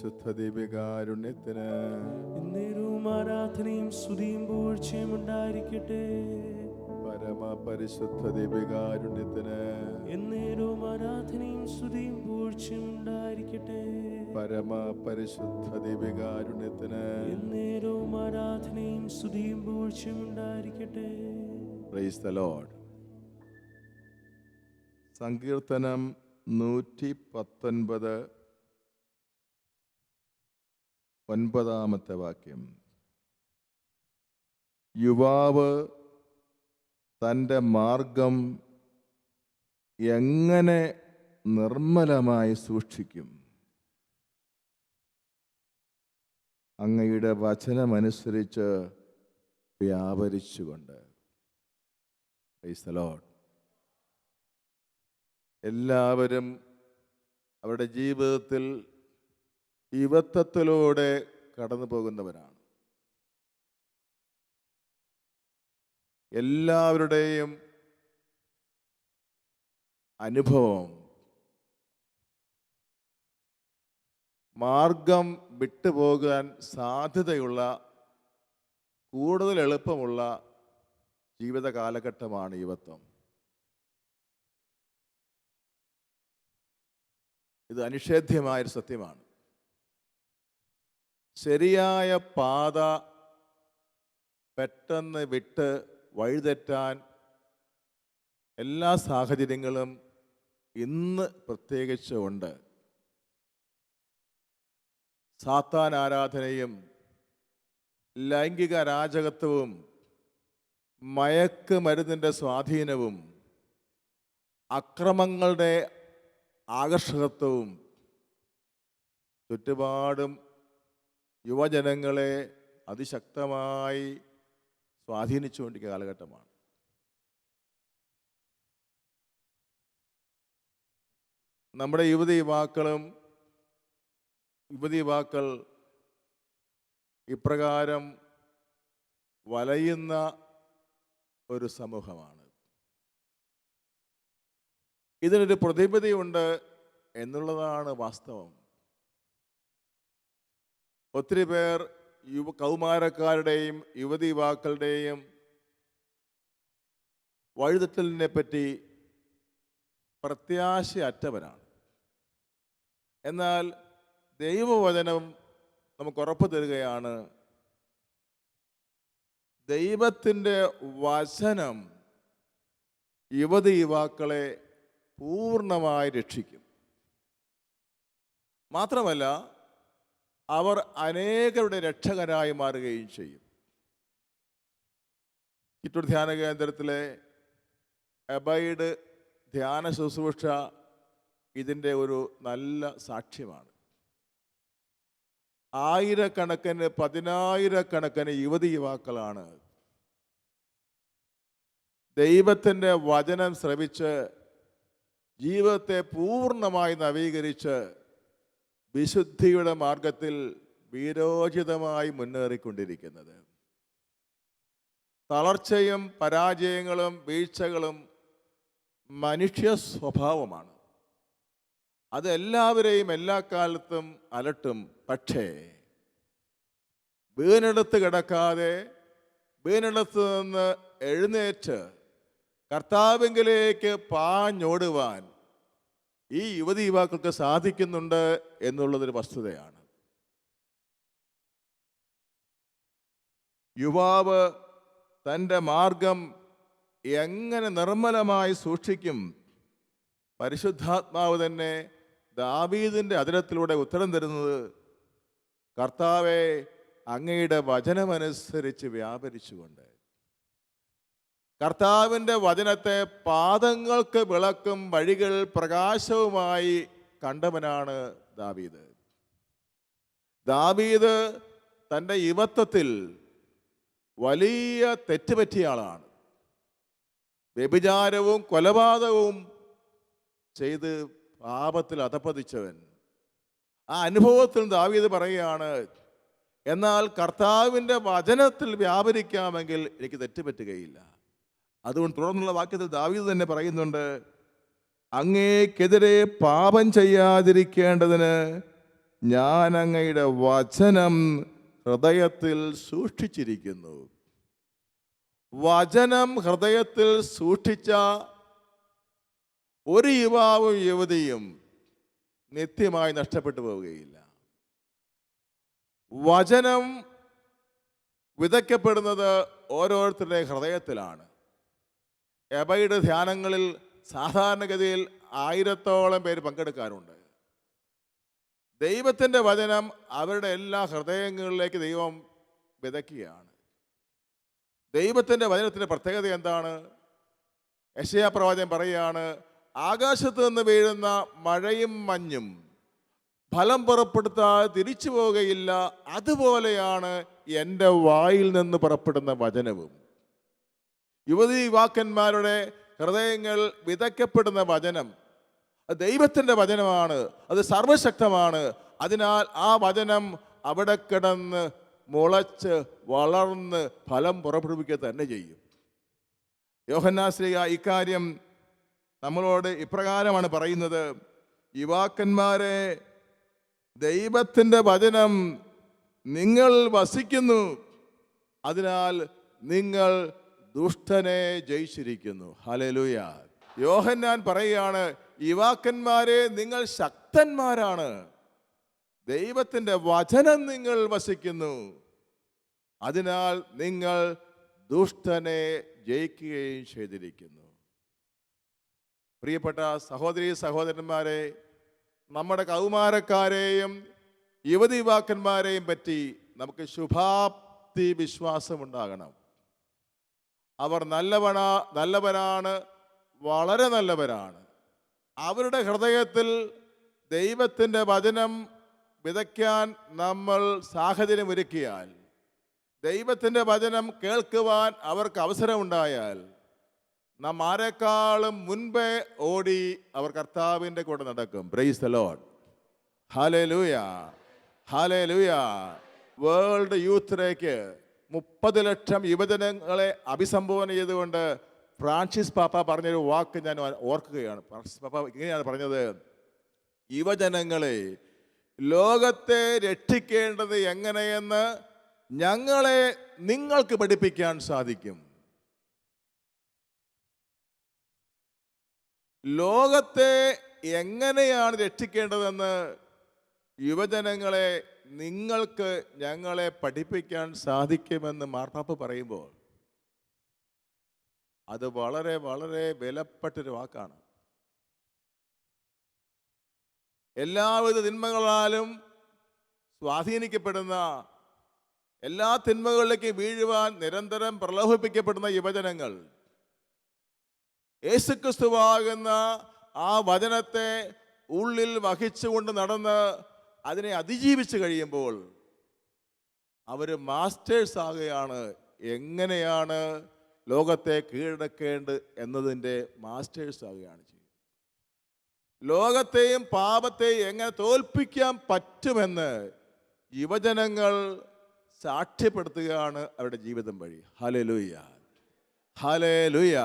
പരമപരിശുദ്ധ ദീപികാരുണ്യത്തിന് എന്നേരവും ആരാധനയും സ്തുതിയും പൂഴ്ചയും ഉണ്ടായിരിക്കട്ടെ. പരമപരിശുദ്ധ ദീപികാരുണ്യത്തിന് എന്നേരവും ആരാധനയും സ്തുതിയും പൂഴ്ചയും ഉണ്ടായിരിക്കട്ടെ. പരമപരിശുദ്ധ ദീപികാരുണ്യത്തിന് എന്നേരവും ആരാധനയും സ്തുതിയും പൂഴ്ചയും ഉണ്ടായിരിക്കട്ടെ. പ്രൈസ് ദ ലോർഡ് സങ്കീർത്തനം നൂറ്റി പത്തൊൻപത് ഒൻപതാമത്തെ വാക്യം. യുവാവ് തന്റെ മാർഗം എങ്ങനെ നിർമ്മലമായി സൂക്ഷിക്കും? അങ്ങയുടെ വചനമനുസരിച്ച് വ്യാപരിച്ചുകൊണ്ട്. എല്ലാവരും അവരുടെ ജീവിതത്തിൽ യുവത്വത്തിലൂടെ കടന്നു പോകുന്നവരാണ്. എല്ലാവരുടെയും അനുഭവം മാർഗം വിട്ടുപോകാൻ സാധ്യതയുള്ള കൂടുതൽ എളുപ്പമുള്ള ജീവിത കാലഘട്ടമാണ് യുവത്വം ഇത് അനിഷേധ്യമായൊരു സത്യമാണ്. ശരിയായ പാത പെട്ടെന്ന് വിട്ട് വഴിതെറ്റാൻ എല്ലാ സാഹചര്യങ്ങളും ഇന്ന് പ്രത്യേകിച്ച് ഉണ്ട് സാത്താൻ ആരാധനയും ലൈംഗിക അരാജകത്വവും മയക്ക് മരുന്നിന്റെ സ്വാധീനവും അക്രമങ്ങളുടെ ആകർഷകത്വവും ചുറ്റുപാടും യുവജനങ്ങളെ അതിശക്തമായി സ്വാധീനിച്ചുകൊണ്ടിരിക്കുന്ന കാലഘട്ടമാണ്. നമ്മുടെ യുവതി യുവാക്കളും യുവതി യുവാക്കൾ ഇപ്രകാരം വലയുന്ന ഒരു സമൂഹമാണ്. ഇതിനൊരു പ്രതിപതിയുണ്ട് എന്നുള്ളതാണ് വാസ്തവം. ഒത്തിരി പേർ യുവ കൗമാരക്കാരുടെയും യുവതി യുവാക്കളുടെയും വഴിതെറ്റലിനെ പറ്റി പ്രത്യാശയറ്റവരാണ്. എന്നാൽ ദൈവവചനം നമുക്ക് ഉറപ്പ് തരികയാണ് ദൈവത്തിന്റെ വചനം യുവതി യുവാക്കളെ പൂർണമായി രക്ഷിക്കും. മാത്രമല്ല അവർ അനേകരുടെ രക്ഷകരായി മാറുകയും ചെയ്യും. ചിറ്റൂർ ധ്യാന കേന്ദ്രത്തിലെ എബൈഡ് ധ്യാന ശുശ്രൂഷ ഇതിന്റെ ഒരു നല്ല സാക്ഷ്യമാണ്. ആയിരക്കണക്കിന് പതിനായിരക്കണക്കിന് യുവതി യുവാക്കളാണ് ദൈവത്തിന്റെ വചനം ശ്രവിച്ച് ജീവിതത്തെ പൂർണമായി നവീകരിച്ച് വിശുദ്ധിയുടെ മാർഗത്തിൽ വീരോചിതമായി മുന്നേറിക്കൊണ്ടിരിക്കുന്നത്. തളർച്ചയും പരാജയങ്ങളും വീഴ്ചകളും മനുഷ്യ സ്വഭാവമാണ്. അതെല്ലാവരെയും എല്ലാ കാലത്തും അലട്ടും. പക്ഷേ വീണെടുത്ത് കിടക്കാതെ വീണെടുത്ത് നിന്ന് എഴുന്നേറ്റ് കർത്താവിങ്കിലേക്ക് പാഞ്ഞോടുവാൻ ഈ യുവതി യുവാക്കൾക്ക് സാധിക്കുന്നുണ്ട് എന്നുള്ളതൊരു വസ്തുതയാണ്. യുവാവ് തന്റെ മാർഗം എങ്ങനെ നിർമ്മലമായി സൂക്ഷിക്കും? പരിശുദ്ധാത്മാവ് തന്നെ ദാവീദിന്റെ അതിരത്തിലൂടെ ഉത്തരം തരുന്നത് കർത്താവെ അങ്ങയുടെ വചനമനുസരിച്ച് വ്യാപരിച്ചുകൊണ്ട്. കർത്താവിന്റെ വചനത്തെ പാദങ്ങൾക്ക് വിളക്കും വഴികൾ പ്രകാശവുമായി കണ്ടവനാണ് ദാവീദ്. ദാവീദ് തന്റെ യുവത്വത്തിൽ വലിയ തെറ്റുപറ്റിയ ആളാണ്. വ്യഭിചാരവും കൊലപാതകവും ചെയ്ത് പാപത്തിൽ അധപ്പതിച്ചവൻ. ആ അനുഭവത്തിൽ ദാവീദ് പറയുകയാണ് എന്നാൽ കർത്താവിന്റെ വചനത്തിൽ വ്യാപരിക്കാമെങ്കിൽ എനിക്ക് തെറ്റുപറ്റുകയില്ല. അതുകൊണ്ട് തുടർന്നുള്ള വാക്യത്തിൽ ദാവീദ് തന്നെ പറയുന്നുണ്ട് അങ്ങേക്കെതിരെ പാപം ചെയ്യാതിരിക്കേണ്ടതിന് ഞാൻ അങ്ങയുടെ വചനം ഹൃദയത്തിൽ സൂക്ഷിച്ചിരിക്കുന്നു. വചനം ഹൃദയത്തിൽ സൂക്ഷിച്ച ഒരു യുവാവും യുവതിയും നിത്യമായി നഷ്ടപ്പെട്ടു പോവുകയില്ല. വചനം വിതയ്ക്കപ്പെടുന്നത് ഓരോരുത്തരുടെ ഹൃദയത്തിലാണ്. എബയുടെ ധ്യാനങ്ങളിൽ സാധാരണഗതിയിൽ ആയിരത്തോളം പേര് പങ്കെടുക്കാറുണ്ട്. ദൈവത്തിന്റെ വചനം അവരുടെ എല്ലാ ഹൃദയങ്ങളിലേക്ക് ദൈവം വിതയ്ക്കുകയാണ്. ദൈവത്തിന്റെ വചനത്തിന്റെ പ്രത്യേകത എന്താണ്? യശയാ പ്രവാചകൻ പറയുകയാണ് ആകാശത്ത് നിന്ന് വീഴുന്ന മഴയും മഞ്ഞും ഫലം പുറപ്പെടുത്താതെ തിരിച്ചു പോവുകയില്ല. അതുപോലെയാണ് എന്റെ വായിൽ നിന്ന് പുറപ്പെടുന്ന വചനവും. യുവതി യുവാക്കന്മാരുടെ ഹൃദയങ്ങൾ വിതയ്ക്കപ്പെടുന്ന വചനം. ദൈവത്തിന്റെ വചനമാണ്. അത് സർവശക്തമാണ് അതിനാൽ ആ വചനം അവിടെ കിടന്ന് മുളച്ച് വളർന്ന് ഫലം പുറപ്പെടുവിക്കുക തന്നെ ചെയ്യും. യോഹന്നാശ്രീക ഇക്കാര്യം നമ്മളോട് ഇപ്രകാരമാണ് പറയുന്നത്. യുവാക്കന്മാരെ ദൈവത്തിന്റെ വചനം നിങ്ങൾ വസിക്കുന്നു. അതിനാൽ നിങ്ങൾ ദുഷ്ടനെ ജയിച്ചിരിക്കുന്നു. ഹലലുയ യോഹന്നാൻ പറയുകയാണ് യുവാക്കന്മാരെ നിങ്ങൾ ശക്തന്മാരാണ്. ദൈവത്തിന്റെ വചനം നിങ്ങൾ വസിക്കുന്നു. അതിനാൽ നിങ്ങൾ ദുഷ്ടനെ ജയിക്കുകയും ചെയ്തിരിക്കുന്നു. പ്രിയപ്പെട്ട സഹോദരി സഹോദരന്മാരെ നമ്മുടെ കൗമാരക്കാരെയും യുവതി യുവാക്കന്മാരെയും പറ്റി നമുക്ക് ശുഭാപ്തി വിശ്വാസമുണ്ടാകണം. അവർ നല്ലവനാ നല്ലവനാണ് വളരെ നല്ലവരാണ്. അവരുടെ ഹൃദയത്തിൽ ദൈവത്തിന്റെ വചനം വിതയ്ക്കാൻ നമ്മൾ സാഹചര്യമൊരുക്കിയാൽ ദൈവത്തിന്റെ വചനം കേൾക്കുവാൻ അവർക്ക് അവസരമുണ്ടായാൽ നാം ആരെക്കാളും മുൻപേ ഓടി അവർ കർത്താവിന്റെ കൂടെ നടക്കും. ബ്രൈസ് ദ ലോഡ് ഹാലേ ലൂയ ഹാലേ ലൂയ വേൾഡ് യൂത്തിലേക്ക് മുപ്പത് ലക്ഷം യുവജനങ്ങളെ അഭിസംബോധന ചെയ്തുകൊണ്ട് ഫ്രാൻസിസ് പാപ്പ പറഞ്ഞൊരു വാക്ക് ഞാൻ ഓർക്കുകയാണ്. ഫ്രാൻസിസ് പാപ്പ ഇങ്ങനെയാണ് പറഞ്ഞത്. യുവജനങ്ങളെ ലോകത്തെ രക്ഷിക്കേണ്ടത് എങ്ങനെയെന്ന് ഞങ്ങളെ നിങ്ങൾക്ക് പഠിപ്പിക്കാൻ സാധിക്കും. ലോകത്തെ എങ്ങനെയാണ് രക്ഷിക്കേണ്ടതെന്ന് യുവജനങ്ങളെ നിങ്ങൾക്ക് ഞങ്ങളെ പഠിപ്പിക്കാൻ സാധിക്കുമെന്ന് മാർപ്പാപ്പ പറയുമ്പോൾ അത് വളരെ വളരെ വിലപ്പെട്ടൊരു വാക്കാണ്. എല്ലാവിധ തിന്മകളാലും സ്വാധീനിക്കപ്പെടുന്ന എല്ലാ തിന്മകളിലേക്കും വീഴുവാൻ നിരന്തരം പ്രലോഭിപ്പിക്കപ്പെടുന്ന യുവജനങ്ങൾ യേശുക്രിസ്തുവാകുന്ന ആ വചനത്തെ ഉള്ളിൽ വഹിച്ചുകൊണ്ട് നടന്ന് അതിനെ അതിജീവിച്ച് കഴിയുമ്പോൾ അവർ മാസ്റ്റേഴ്സ് ആകുകയാണ് എങ്ങനെയാണ് ലോകത്തെ കീഴടക്കേണ്ടത് എന്നതിന്റെ മാസ്റ്റേഴ്സ് ആകുകയാണ് ചെയ്യുന്നത്. ലോകത്തെയും പാപത്തെയും എങ്ങനെ തോൽപ്പിക്കാൻ പറ്റുമെന്ന് യുവജനങ്ങൾ സാക്ഷ്യപ്പെടുത്തുകയാണ് അവരുടെ ജീവിതം വഴി. ഹലേ ലൂയ ഹലേ ലുയ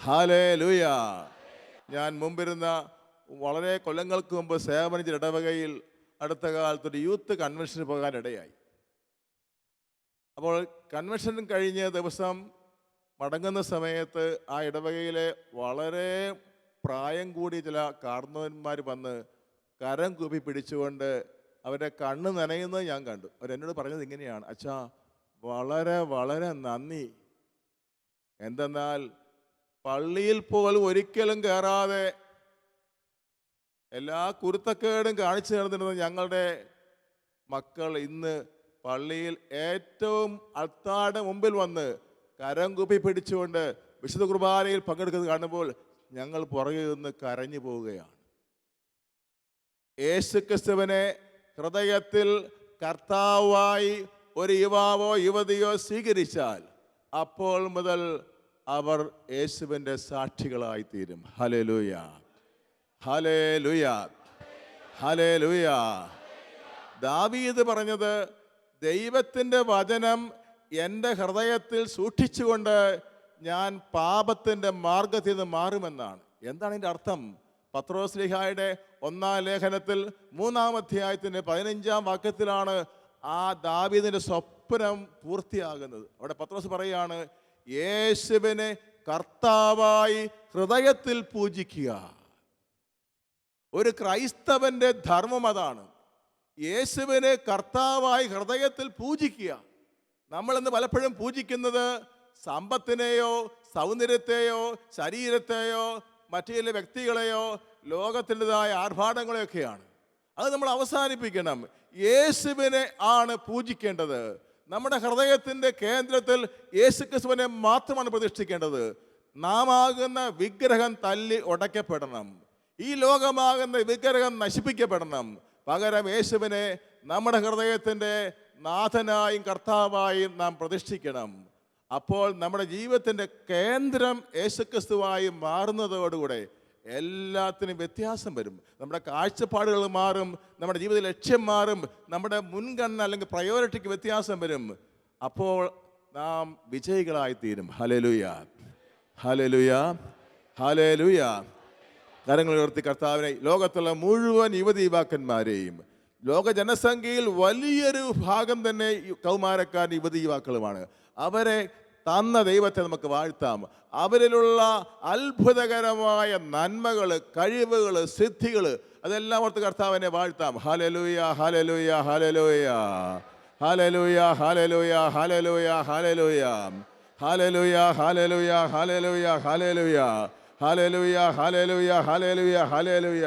ഹലേ ലുയ ഞാൻ മുമ്പിരുന്ന വളരെ കൊല്ലങ്ങൾക്ക് മുമ്പ് സേവനിച്ച ഇടവകയിൽ അടുത്ത കാലത്ത് ഒരു യൂത്ത് കൺവെൻഷന് പോകാൻ ഇടയായി അപ്പോൾ കൺവെൻഷൻ കഴിഞ്ഞ ദിവസം മടങ്ങുന്ന സമയത്ത് ആ ഇടവകയിലെ വളരെ പ്രായം കൂടിയ ചില കാർന്നവന്മാർ വന്ന് കരം കൂപ്പി പിടിച്ചുകൊണ്ട് അവരുടെ കണ്ണ് നനയുന്നത് ഞാൻ കണ്ടു. അവരെന്നോട് പറഞ്ഞത് ഇങ്ങനെയാണ്. അച്ഛാ വളരെ വളരെ നന്ദി. എന്തെന്നാൽ പള്ളിയിൽ പോലും ഒരിക്കലും കയറാതെ എല്ലാ കുരുത്തക്കേടും കാണിച്ചു നടന്നിരുന്ന ഞങ്ങളുടെ മക്കൾ ഇന്ന് പള്ളിയിൽ ഏറ്റവും അത്താടെ മുമ്പിൽ വന്ന് കരം കുപ്പി പിടിച്ചുകൊണ്ട് വിശുദ്ധ കുർബാനയിൽ പങ്കെടുക്കുന്നത് കാണുമ്പോൾ ഞങ്ങൾ പുറകിൽ നിന്ന് കരഞ്ഞു പോവുകയാണ്. യേശുക്രിസ്തുവിനെ ഹൃദയത്തിൽ കർത്താവായി ഒരു യുവാവോ യുവതിയോ സ്വീകരിച്ചാൽ അപ്പോൾ മുതൽ അവർ യേശുവിന്റെ സാക്ഷികളായിത്തീരും. സാക്ഷികളായി തീരും ഹലലുയ. ഹലേ ലുയ ദാവീദ് പറഞ്ഞത് ദൈവത്തിന്റെ വചനം എന്റെ ഹൃദയത്തിൽ സൂക്ഷിച്ചുകൊണ്ട് ഞാൻ പാപത്തിന്റെ മാർഗത്തിൽ നിന്ന് മാറുമെന്നാണ്. എന്താണ് ഇതിന്റെ അർത്ഥം? പത്രോസ് ലിഹായുടെ ഒന്നാം ലേഖനത്തിൽ മൂന്നാം അധ്യായത്തിന്റെ പതിനഞ്ചാം വാക്യത്തിലാണ് ആ ദാവീദിന്റെ സ്വപ്നം പൂർത്തിയാകുന്നത്. അവിടെ പത്രോസ് പറയുകയാണ് യേശുവിനെ കർത്താവായി ഹൃദയത്തിൽ പൂജിക്കുക. ഒരു ക്രൈസ്തവന്റെ ധർമ്മം അതാണ്. യേശുവിനെ കർത്താവായി ഹൃദയത്തിൽ പൂജിക്കുക. നമ്മളിന്ന് പലപ്പോഴും പൂജിക്കുന്നത് സമ്പത്തിനെയോ സൗന്ദര്യത്തെയോ ശരീരത്തെയോ മറ്റു ചില വ്യക്തികളെയോ ലോകത്തിന്റെതായ ആർഭാടങ്ങളെയൊക്കെയാണ്. അത് നമ്മൾ അവസാനിപ്പിക്കണം. യേശുവിനെ ആണ് പൂജിക്കേണ്ടത്. നമ്മുടെ ഹൃദയത്തിന്റെ കേന്ദ്രത്തിൽ യേശുക്രിസ്തുവിനെ മാത്രമാണ് പ്രതിഷ്ഠിക്കേണ്ടത്. നാമാകുന്ന വിഗ്രഹം തല്ലി ഉടയ്ക്കപ്പെടണം. ഈ ലോകമാകുന്ന വിഗ്രഹം നശിപ്പിക്കപ്പെടണം. പകരം യേശുവിനെ നമ്മുടെ ഹൃദയത്തിന്റെ നാഥനായും കർത്താവായും നാം പ്രതിഷ്ഠിക്കണം. അപ്പോൾ നമ്മുടെ ജീവിതത്തിന്റെ കേന്ദ്രം യേശുക്രിസ്തുവായി മാറുന്നതോടുകൂടെ എല്ലാത്തിനും വ്യത്യാസം വരും. നമ്മുടെ കാഴ്ചപ്പാടുകൾ മാറും നമ്മുടെ ജീവിത ലക്ഷ്യം മാറും നമ്മുടെ മുൻഗണന അല്ലെങ്കിൽ പ്രയോറിറ്റിക്ക് വ്യത്യാസം വരും. അപ്പോൾ നാം വിജയികളായി തീരും ഹലലുയ ഹലലുയ ഹലലുയ കരങ്ങൾ ഉയർത്തി കർത്താവിനെ. ലോകത്തുള്ള മുഴുവൻ യുവതി യുവാക്കന്മാരെയും ലോക ജനസംഖ്യയിൽ വലിയൊരു ഭാഗം തന്നെ കൗമാരക്കാർ യുവതി യുവാക്കളുമാണ്. അവരെ തന്ന ദൈവത്തെ നമുക്ക് വാഴ്ത്താം. അവരിലുള്ള അത്ഭുതകരമായ നന്മകൾ കഴിവുകൾ സിദ്ധികൾ അതെല്ലാം ഓർത്ത് കർത്താവിനെ വാഴ്ത്താം. Hallelujah hallelujah hallelujah hallelujah hallelujah hallelujah hallelujah hallelujah hallelujah hallelujah hallelujah hallelujah hallelujah hallelujah hallelujah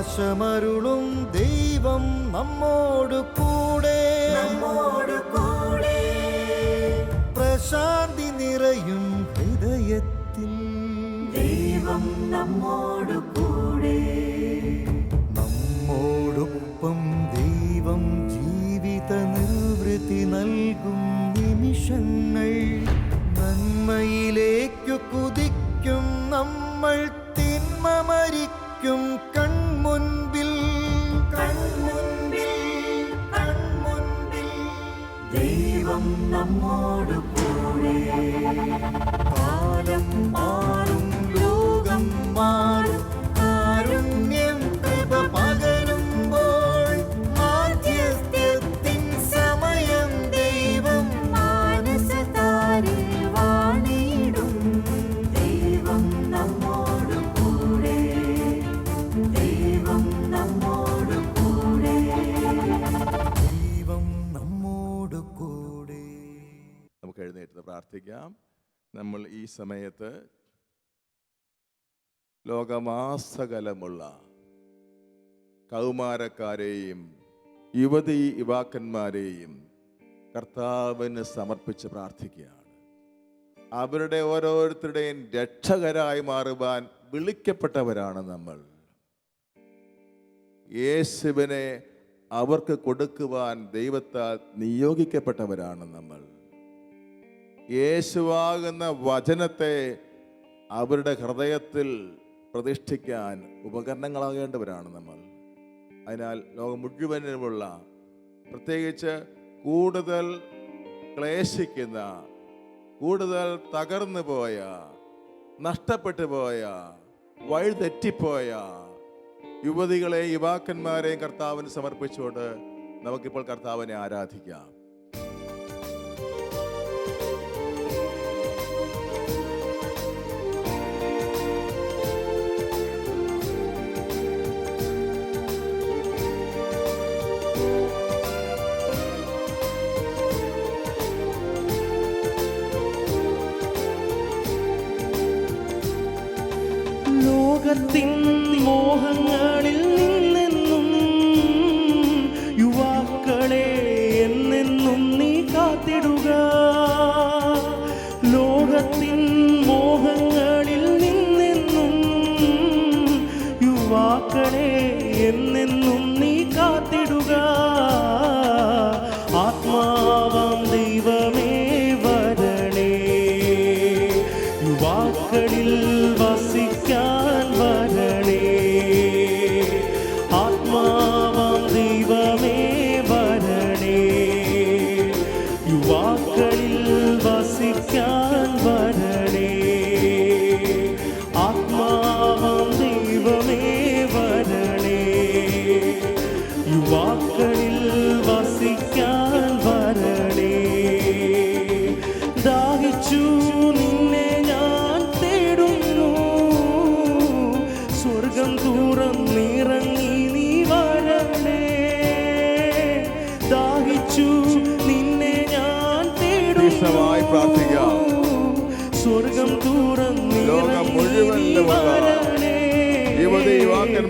പ്രകാശമരുളും ദൈവം നമ്മോട് കൂടെ. നമ്മോട് കൂടെ. പ്രശാന്തി നിറയും ഹൃദയത്തിൽ. ദൈവം നമ്മോട് ലോകമാസകലമുള്ള കൗമാരക്കാരെയും യുവതി യുവാക്കന്മാരെയും കർത്താവിന് സമർപ്പിച്ച് പ്രാർത്ഥിക്കുകയാണ്. അവരുടെ ഓരോരുത്തരുടെയും രക്ഷകരായി മാറുവാൻ വിളിക്കപ്പെട്ടവരാണ് നമ്മൾ. യേശുവിനെ അവർക്ക് കൊടുക്കുവാൻ ദൈവത്താൽ നിയോഗിക്കപ്പെട്ടവരാണ് നമ്മൾ. യേശുവാകുന്ന വചനത്തെ അവരുടെ ഹൃദയത്തിൽ പ്രതിഷ്ഠിക്കാൻ ഉപകരണങ്ങളാകേണ്ടവരാണ് നമ്മൾ. അതിനാൽ ലോകം മുഴുവനുമുള്ള പ്രത്യേകിച്ച് കൂടുതൽ ക്ലേശിക്കുന്ന കൂടുതൽ തകർന്നു പോയ നഷ്ടപ്പെട്ടു പോയ വഴിതെറ്റിപ്പോയ യുവതികളെ യുവാക്കന്മാരെയും കർത്താവിന് സമർപ്പിച്ചുകൊണ്ട് നമുക്കിപ്പോൾ കർത്താവിനെ ആരാധിക്കാം.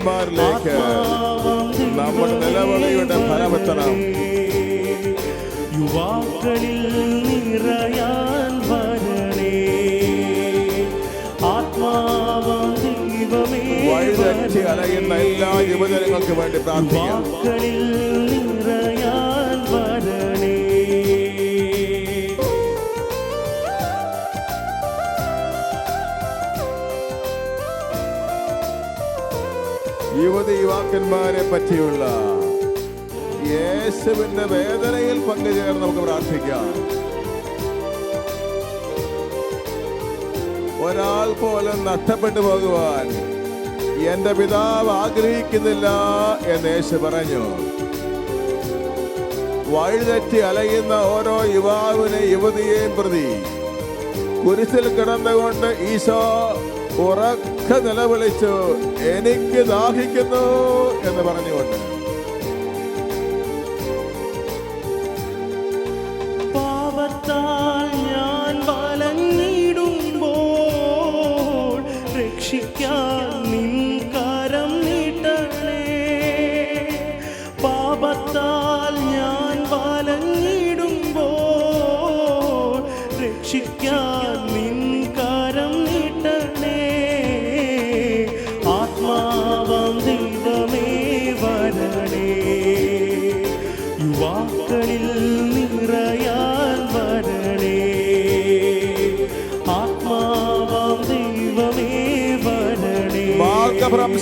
യുവാക്കന്മാരിലേക്ക് നമ്മുടെ നിലവിളിയുടെ ഫലമെത്തണം യുവാക്കളിൽ നിറയാൻ വരണേ. ആത്മാവാം ദൈവമേ വഴിതെറ്റി അലയുന്ന എല്ലാ യുവജനങ്ങൾക്കും വേണ്ടി പ്രാർത്ഥിക്കാം. നിറയാൻ യുവതി യുവാക്കന്മാരെ പറ്റിയുള്ള യേശുവിന്റെ വേദനയിൽ പങ്കുചേർന്ന് നമുക്ക് പ്രാർത്ഥിക്കാം. ഒരാൾ പോലും നഷ്ടപ്പെട്ടു പോകുവാൻ എന്റെ പിതാവ് ആഗ്രഹിക്കുന്നില്ല എന്ന് യേശു പറഞ്ഞു. വഴിതെറ്റി അലയുന്ന ഓരോ യുവാവിനെ യുവതിയെയും പ്രതി കുരിശിൽ കിടന്നുകൊണ്ട് ഈശോ ഉറക്ക നിലവിളിച്ചു എനിക്ക് ദാഹിക്കുന്നു എന്ന് പറഞ്ഞുകൊണ്ട്.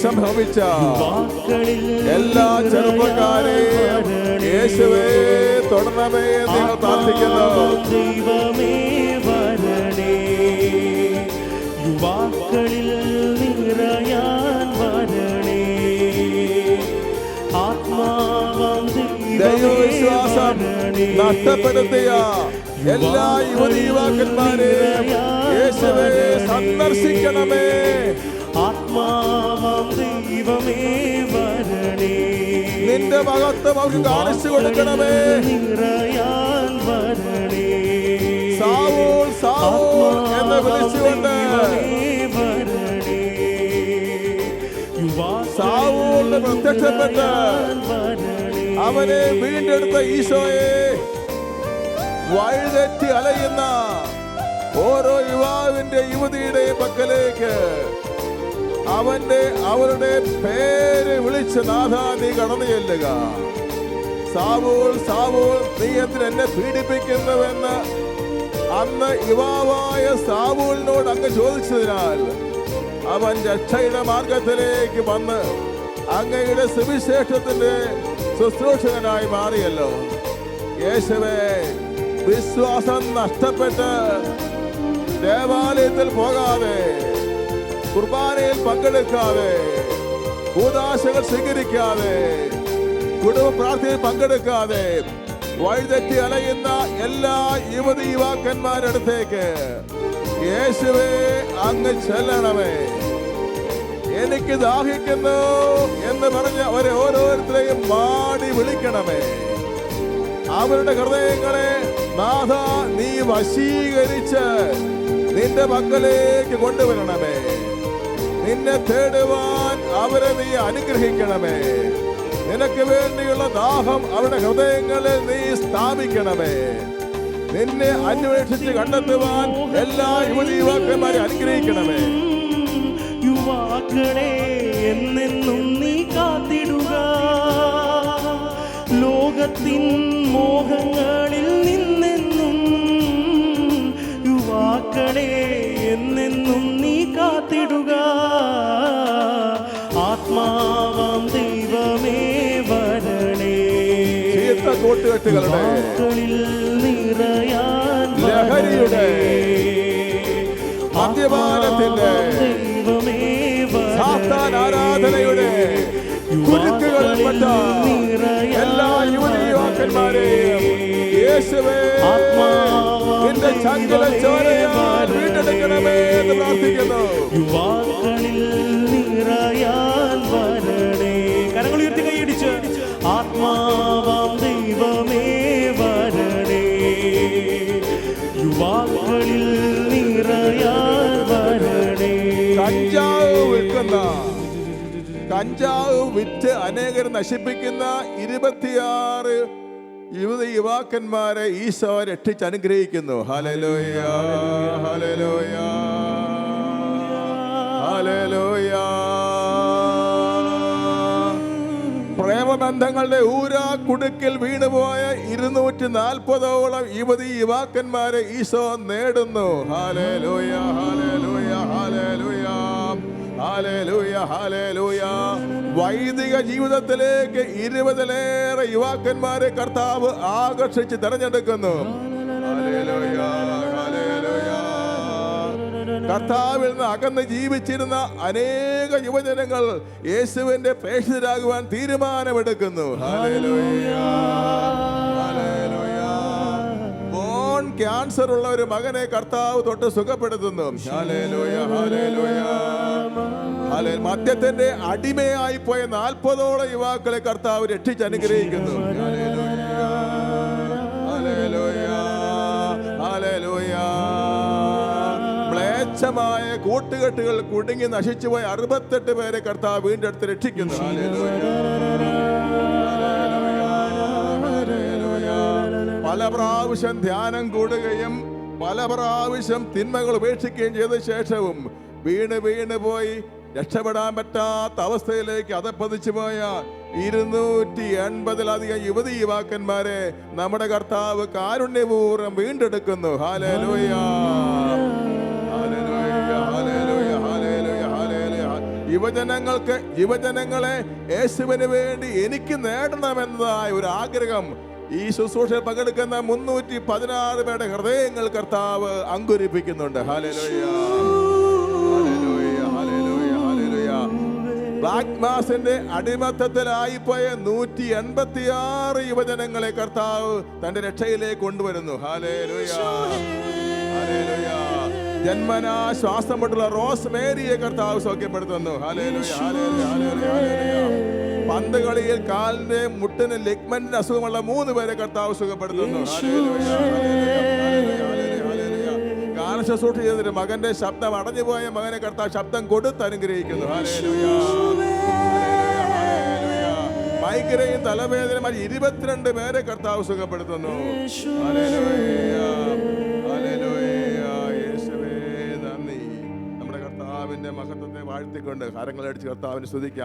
സംഭവിച്ച എല്ലാ ചെറുപ്പക്കാരെയും യേശുവേ തുടരണമേ നിങ്ങൾ പ്രാർത്ഥിക്കുന്നു. യുവാക്കളിൽ നിറയാൻ വരണേ. ആത്മാവാം ദൈവവിശ്വാസം നഷ്ടപ്പെടുത്തിയ എല്ലാ യുവതി യുവാക്കന്മാരെയും യേശുവേ സന്ദർശിക്കണമേ. ആത്മാവാം ദൈവമേ വരണേ. നിന്റെ മഹത്വം അവർക്ക് കാണിച്ചു കൊടുക്കണമേ. നിറയാൻ വരണേ. സാവൂൾ സാവൂൾ എന്ന് വിളിച്ചുകൊണ്ട്. സാവൂളിന് പ്രത്യക്ഷപ്പെട്ട് അവനെ വീണ്ടെടുത്ത ഈശോയെ വഴിതെറ്റി അലയുന്ന ഓരോ യുവാവിന്റെ യുവതിയുടെ പക്കലേക്ക്. അവന്റെ അവരുടെ പേര് വിളിച്ച് നാഥ നീ കടന്നു ചെല്ലുക. സാവൂൾ സാവൂൾ നീ എന്തിന് എന്നെ പീഡിപ്പിക്കുന്നുവെന്ന് അന്ന് യുവാവായ സാവൂളിനോട് അങ്ങ് ചോദിച്ചതിനാൽ അവൻ രക്ഷയുടെ മാർഗത്തിലേക്ക് വന്ന് അങ്ങയുടെ സുവിശേഷത്തിന്റെ ശുശ്രൂഷകനായി മാറിയല്ലോ. യേശുവേ വിശ്വാസം നഷ്ടപ്പെട്ട് ദേവാലയത്തിൽ പോകാതെ കുർബാനയിൽ പങ്കെടുക്കാതെ ഭൂതാശകൾ സ്വീകരിക്കാതെ കുടുംബ പ്രാർത്ഥനയിൽ പങ്കെടുക്കാതെ വഴിതെറ്റി അലയുന്ന എല്ലാ യുവതി യുവാക്കന്മാരുടെ അടുത്തേക്ക് യേശുവേ അങ്ങ് ചെല്ലണമേ. എനിക്ക് ദാഹിക്കുന്നു എന്ന് പറഞ്ഞ് അവരെ ഓരോരുത്തരെയും മാടി വിളിക്കണമേ. അവരുടെ ഹൃദയങ്ങളെ നാഥ നീ വശീകരിച്ച് നിന്റെ പക്കലേക്ക് കൊണ്ടുവരണമേ. നിന്നെ തേടുവാൻ അവരെ നീ അനുഗ്രഹിക്കണമേ. നിനക്ക് വേണ്ടിയുള്ള ദാഹം അവരുടെ ഹൃദയങ്ങളിൽ നീ സ്ഥാപിക്കണമേ. നിന്നെ അന്വേഷിച്ച് കണ്ടെത്തുവാൻ എല്ലാ യുവതി യുവാക്കന്മാരെ അനുഗ്രഹിക്കണമേ. യുവാക്കളെ എന്നെന്നും നീ കാത്തിടുക. ലോകത്തിൻ മോഹങ്ങളിൽ കൂട്ടുകെട്ടുകളുടെ ലഹരിയുടെ. മദ്യപാനത്തിന്റെ, സാത്താൻ ആരാധനയുടെ കുരുക്കുകളിൽപ്പെട്ട എല്ലാ യുവതി യുവാക്കന്മാരെയും യേശുവേ നിന്റെ ചങ്കല ചോരയാൽ വീണ്ടെടുക്കണമേ എന്ന് പ്രാർത്ഥിക്കുന്നു. യുവാക്കളിൽ നിറയാൻ വരണേ. കരങ്ങൾ ഉയർത്തി കൈയടിച്ച്. യുവാക്കളിൽ നിറയാൻ വരണേ. കഞ്ചാവ് വിൽക്കുന്ന കഞ്ചാവ് വിറ്റ് അനേകരെ നശിപ്പിക്കുന്ന ഇരുപത്തിയാറ് യുവതി യുവാക്കന്മാരെ ഈശോ രക്ഷിച്ച് അനുഗ്രഹിക്കുന്നു. ഹലലോയ ഹലലോയ ഹലലോയ പ്രേമബന്ധങ്ങളുടെ ഊരാ കുടുക്കിൽ വീണുപോയ ഇരുന്നൂറ്റി നാൽപ്പതോളം യുവതി യുവാക്കന്മാരെ ഈശോ നേടുന്നു. വൈദിക ജീവിതത്തിലേക്ക് ഇരുപതിലേറെ യുവാക്കന്മാരെ കർത്താവ് ആകർഷിച്ച് തെരഞ്ഞെടുക്കുന്നു. ഹാലേലൂയ കർത്താവിൽ നിന്ന് അകന്ന് ജീവിച്ചിരുന്ന അനേക യുവജനങ്ങൾ യേശുവിന്റെ പ്രേക്ഷിതരാകുവാൻ തീരുമാനമെടുക്കുന്നു. ക്യാൻസർ ഉള്ള ഒരു മകനെ കർത്താവ് തൊട്ട് സുഖപ്പെടുത്തുന്നു. മദ്യത്തിന്റെ അടിമയായി പോയ നാൽപ്പതോളം യുവാക്കളെ കർത്താവ് രക്ഷിച്ച് മ്ലേച്ഛമായ കൂട്ടുകെട്ടുകൾ കുടുങ്ങി നശിച്ചുപോയ അറുപത്തെട്ട് പേരെ കർത്താവ് വീണ്ടെടുത്ത് രക്ഷിക്കുന്നു. പല പ്രാവശ്യം ധ്യാനം കൂടുകയും പല പ്രാവശ്യം തിന്മകൾ ഉപേക്ഷിക്കുകയും ചെയ്ത ശേഷവും വീണ് വീണ് പോയി രക്ഷപ്പെടാൻ പറ്റാത്ത അവസ്ഥയിലേക്ക് അതപ്പതിച്ചു പോയ ഇരുന്നൂറ്റി എൺപതിലധികം യുവതി യുവാക്കന്മാരെ നമ്മുടെ കർത്താവ് കാരുണ്യപൂർവം വീണ്ടെടുക്കുന്നു. ഹാലേലൂയ യുവജനങ്ങൾക്ക് യുവജനങ്ങളെ യേശുവിന് വേണ്ടി എനിക്ക് നേടണമെന്നതായ ഒരു ആഗ്രഹം. ഈ ശുശ്രൂഷയിൽ പങ്കെടുക്കുന്ന മുന്നൂറ്റി പതിനാറ് പേരുടെ ഹൃദയങ്ങൾ കർത്താവ് അങ്കുരിപ്പിക്കുന്നുണ്ട്. ബ്ലാക്ക് മാസിന്റെ അടിമത്തത്തിലായിപ്പോയ നൂറ്റി എൺപത്തിയാറ് യുവജനങ്ങളെ കർത്താവ് തന്റെ രക്ഷയിലേക്ക് കൊണ്ടുവരുന്നു. ഹാലേലുയ ഹാലേലുയ ജന്മനാ ശ്വാസം മുട്ടുള്ള റോസ് മേരിയെ കർത്താവ് സൗഖ്യപ്പെടുത്തുന്നു പന്ത് കളിയിൽ കാലിന്റെ മുട്ടിന് ലിഗ്മെന്റിന് അസുഖമുള്ള മൂന്ന് പേരെ കർത്താവ് സുഖപ്പെടുത്തുന്നു. ഗാനശുശ്രൂഷ ചെയ്തിട്ട് മകന്റെ ശബ്ദം അടഞ്ഞു പോയ മകനെ കർത്താവ് ശബ്ദം കൊടുത്ത് അനുഗ്രഹിക്കുന്നു. മൈഗ്രയും. മൈഗ്രൈൻ തലവേദന ഇരുപത്തിരണ്ട് പേരെ കർത്താവ് സുഖപ്പെടുത്തുന്നു. ദൈവത്തിന്റെ മഹത്വത്തെ വാഴ്ത്തിക്കൊണ്ട് ഹരങ്ങളടിച്ച് കർത്താവിന് സ്തുതിക്കുക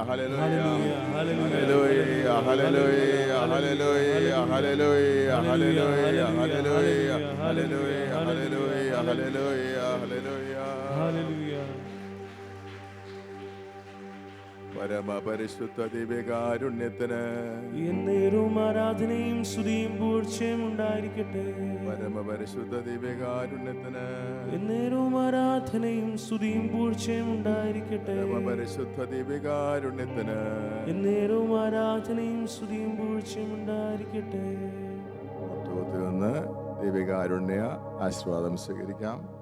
പരമപരിശുദ്ധ ദിവ്യകാരുണ്യത്തിന് എന്നേരും ആരാധനയും സ്തുതിയും പൂർച്ചയും ഉണ്ടായിരിക്കട്ടെ. പരമപരിശുദ്ധ ദിവ്യകാരുണ്യത്തിന് എന്നേരും ആരാധനയും സ്തുതിയും പൂർച്ചയും ഉണ്ടായിരിക്കട്ടെ. പരമപരിശുദ്ധ ദിവ്യകാരുണ്യത്തിന് എന്നേരും ആരാധനയും സ്തുതിയും പൂർച്ചയും ഉണ്ടായിരിക്കട്ടെ. നിന്ന് ദിവ്യകാരുണ്യ ആശീർവാദം സ്വീകരിക്കാം.